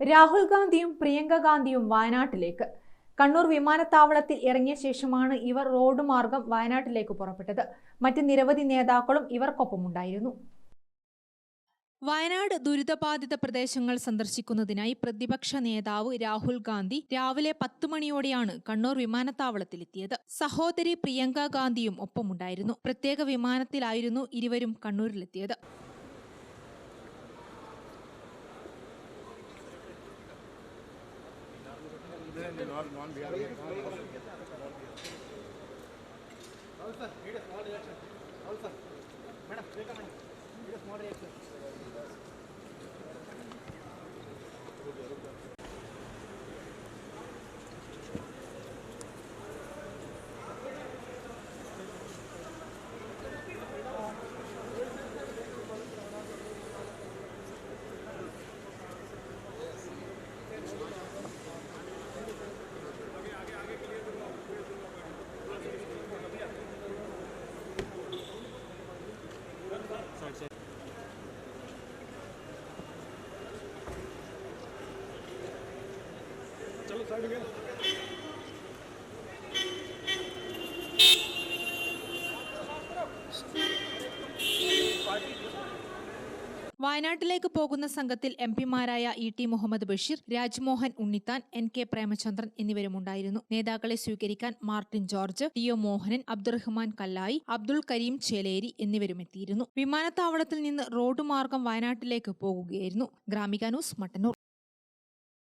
രാഹുൽ ഗാന്ധിയും പ്രിയങ്ക ഗാന്ധിയും വയനാട്ടിലേക്ക്. കണ്ണൂർ വിമാനത്താവളത്തിൽ ഇറങ്ങിയ ശേഷമാണ് ഇവർ റോഡ് മാർഗം വയനാട്ടിലേക്ക് പുറപ്പെട്ടത്. മറ്റ് നിരവധി നേതാക്കളും ഇവർക്കൊപ്പമുണ്ടായിരുന്നു. വയനാട് ദുരിതബാധിത പ്രദേശങ്ങൾ സന്ദർശിക്കുന്നതിനായി പ്രതിപക്ഷ നേതാവ് രാഹുൽ ഗാന്ധി രാവിലെ പത്ത് മണിയോടെയാണ് കണ്ണൂർ വിമാനത്താവളത്തിലെത്തിയത്. സഹോദരി പ്രിയങ്ക ഗാന്ധിയും ഒപ്പമുണ്ടായിരുന്നു. പ്രത്യേക വിമാനത്തിലായിരുന്നു ഇരുവരും കണ്ണൂരിലെത്തിയത്. అవును సార్ అవును సార్ വയനാട്ടിലേക്ക് പോകുന്ന സംഘത്തിൽ M പിമാരായ E T Muhammad Basheer Rajmohan Unnithan N K Premachandran എന്നിവരും ഉണ്ടായിരുന്നു നേതാക്കളെ സ്വീകരിക്കാൻ Martin George T O Mohanan Abdurahman Kallayi Abdul Kareem Cheleri എന്നിവരും എത്തിയിരുന്നു വിമാനത്താവളത്തിൽ നിന്ന് റോഡ് മാർഗം വയനാട്ടിലേക്ക് പോകുകയായിരുന്നു. ഗ്രാമിക ന്യൂസ് മട്ടന്നൂർ.